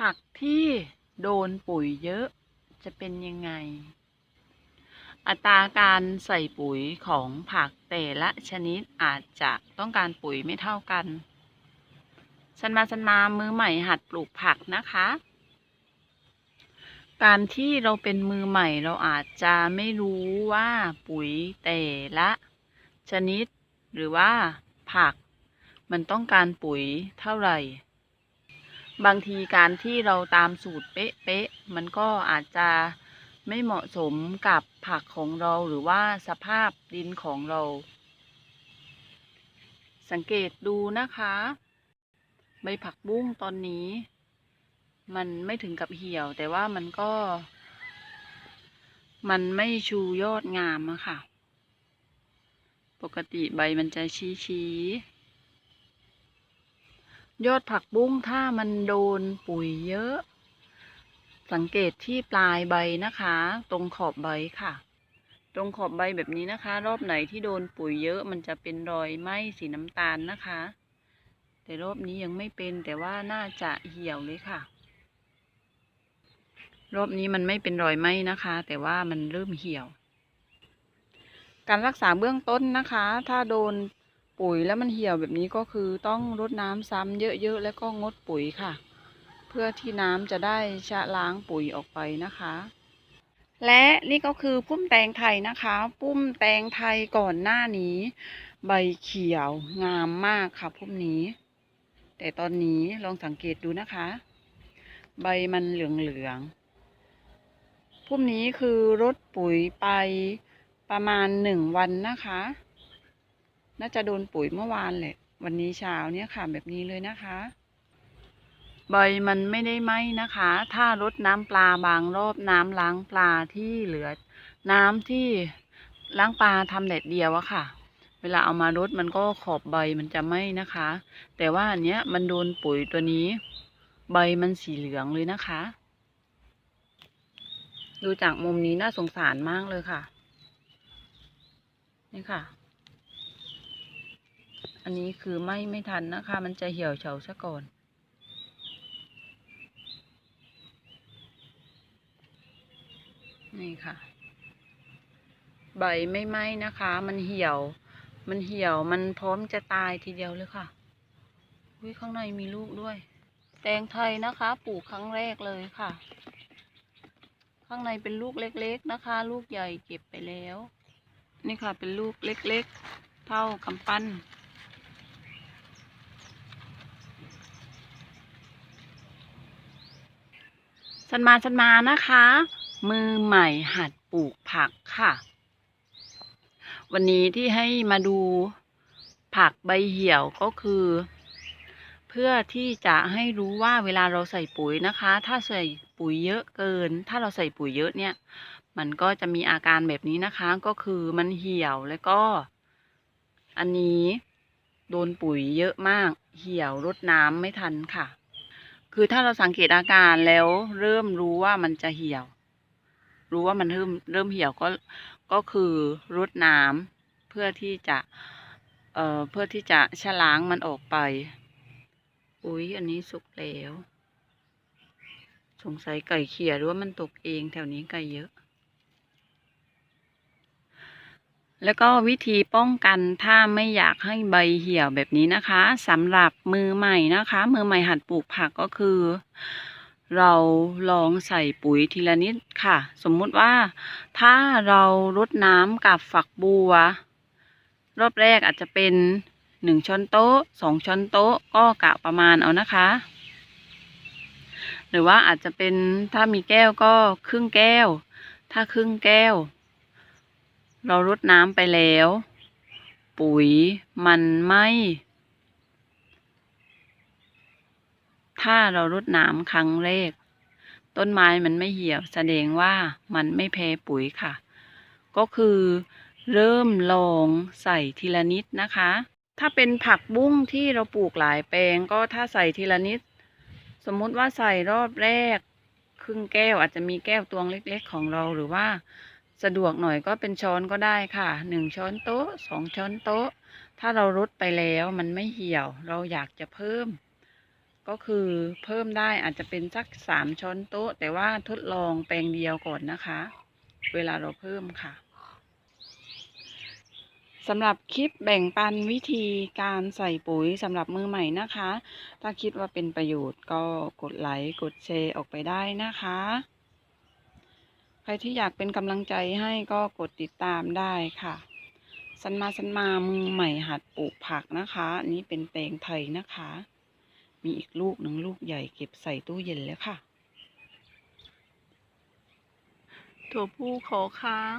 ผักที่โดนปุ๋ยเยอะจะเป็นยังไง อัตราการใส่ปุ๋ยของผักแต่ละชนิดอาจจะต้องการปุ๋ยไม่เท่ากันสันมาสันมามือใหม่หัดปลูกผักนะคะ การที่เราเป็นมือใหม่เราอาจจะไม่รู้ว่าปุ๋ยแต่ละ ชนิดหรือว่าผักมันต้องการปุ๋ยเท่าไหร่ บางทีการที่เราตามสูตรเป๊ะๆมันก็อาจจะไม่เหมาะสมกับผักของเราหรือว่าสภาพดินของเรา สังเกตดูนะคะ ใบผักบุ้งตอนนี้ มันไม่ถึงกับเหี่ยว แต่ว่ามันก็ มันไม่ชูยอดงามอะค่ะ ปกติใบมันจะชี้ชี้ๆ ยอดผักบุ้งถ้ามันโดนปุ๋ยเยอะ สังเกตที่ปลายใบนะคะ ตรงขอบใบค่ะ ตรงขอบใบแบบนี้นะคะ รอบไหนที่โดนปุ๋ยเยอะมันจะเป็นรอยไหม้สีน้ำตาลนะคะ แต่รอบนี้ยังไม่เป็นแต่ว่าน่าจะเหี่ยวเลยค่ะ รอบนี้มันไม่เป็นรอยไหม้นะคะ แต่ว่ามันเริ่มเหี่ยว การรักษาเบื้องต้นนะคะ ถ้าโดน ปุ๋ยแล้วมันเหี่ยวแบบนี้ก็คือต้องรดน้ำซ้ำเยอะๆแล้วก็งดปุ๋ยค่ะ เพื่อที่น้ำจะได้ชะล้างปุ๋ยออกไปนะคะ และนี่ก็คือพุ่มแตงไทยนะคะ พุ่มแตงไทยก่อนหน้านี้ ใบเขียวงามมากค่ะพุ่มนี้ แต่ตอนนี้ลองสังเกตดูนะคะ ใบมันเหลืองๆพุ่มนี้คือรดปุ๋ยไปประมาณหนึ่งวันนะคะ น่าจะโดนปุ๋ยเมื่อวานแหละวันนี้เช้าเนี่ยค่ะแบบนี้เลยนะคะ ใบมันไม่ได้ไหมนะคะ ถ้ารดน้ำปลาบางรอบน้ำล้างปลาที่เหลือ น้ำที่ล้างปลาทำแดดเดียวอะค่ะ เวลาเอามารดมันก็ขอบใบมันจะไหมนะคะ แต่ว่าอันเนี้ยมันโดนปุ๋ยตัวนี้ ใบมันสีเหลืองเลยนะคะ ดูจากมุมนี้น่าสงสารมากเลยค่ะ นี่ค่ะ อันนี้คือไม่ไม่ทันนะคะ มันจะเหี่ยวเฉาซะก่อน นี่ค่ะ ใบไม่ไหม้นะคะ มันเหี่ยว มันเหี่ยวมันพร้อมจะตายทีเดียวเลยค่ะอุ้ยข้างในมีลูกด้วย แตงไทยนะคะ ปลูกครั้งแรกเลยค่ะ ข้างในเป็นลูกเล็กๆนะคะ ลูกใหญ่เก็บไปแล้ว นี่ค่ะเป็นลูกเล็กๆ เท่ากำปั้น สันมาสันมานะคะ มือใหม่หัดปลูกผักค่ะ วันนี้ที่ให้มาดูผักใบเหี่ยวก็คือ เพื่อที่จะให้รู้ว่าเวลาเราใส่ปุ๋ยนะคะ ถ้าใส่ปุ๋ยเยอะเกิน ถ้าเราใส่ปุ๋ยเยอะเนี่ย มันก็จะมีอาการแบบนี้นะคะ ก็คือมันเหี่ยวแล้วก็ อันนี้โดนปุ๋ยเยอะมาก เหี่ยวรดน้ำไม่ทันค่ะ คือถ้าเราสังเกตอาการแล้วเริ่มรู้ว่ามันจะเหี่ยว รู้ว่ามันเริ่มเริ่มเหี่ยวก็ก็คือรดน้ำเพื่อที่จะ เอ่อเพื่อที่จะชะล้างมันออกไป อุ๊ย อันนี้สุกแล้ว สงสัยไก่เขี่ยหรือว่ามันตกเองแถวนี้ไก่เยอะ แล้วก็วิธีป้องกันถ้าไม่อยากให้ใบเหี่ยวแบบนี้นะคะสำหรับมือใหม่นะคะ มือใหม่หัดปลูกผักก็คือ เราลองใส่ปุ๋ยทีละนิดค่ะ สมมุติว่าถ้าเรารดน้ำกับฝักบัว รอบแรกอาจจะเป็นหนึ่งช้อนโต๊ะสองช้อนโต๊ะก็กะประมาณเอานะคะ หรือว่าอาจจะเป็นถ้ามีแก้วก็ครึ่งแก้ว ถ้าครึ่งแก้ว เรารดน้ำไปแล้ว ปุ๋ยมันไม่ ถ้าเรารดน้ำครั้งแรก ต้นไม้มันไม่เหี่ยวแสดงว่ามันไม่แพ้ปุ๋ยค่ะ ก็คือเริ่มลองใส่ทีละนิดนะคะ ถ้าเป็นผักบุ้งที่เราปลูกหลายแปลงก็ถ้าใส่ทีละนิด สมมุติว่าใส่รอบแรก ครึ่งแก้วอาจจะมีแก้วตวงเล็ก ๆ ของเราหรือว่า สะดวกหน่อยก็เป็นช้อนก็ได้ค่ะหนึ่งช้อนโต๊ะสองช้อนโต๊ะ ถ้าเรารดไปแล้วมันไม่เหี่ยว เราอยากจะเพิ่มกก็คือเพิ่มได้อาจจะเป็นสักสามช้อนโต๊ะ แต่ว่าทดลองแปลงเดียวก่อนนะคะ เวลาเราเพิ่มค่ะสำหรับคลิปแบ่งปันวิธีการใส่ปุ๋ยสำหรับมือใหม่นะคะ ถ้าคิดว่าเป็นประโยชน์ก็กดไลค์กดแชร์ออกไปได้นะคะ ใครที่อยากเป็นกำลังใจให้ก็กดติดตามได้ค่ะ สันมาสันมามือใหม่หัดปลูกผักนะคะอันนี้เป็นแตงไทยนะคะ มีอีกลูกหนึ่งลูกใหญ่เก็บใส่ตู้เย็นแล้วค่ะ ถั่วผู้ขอค้าง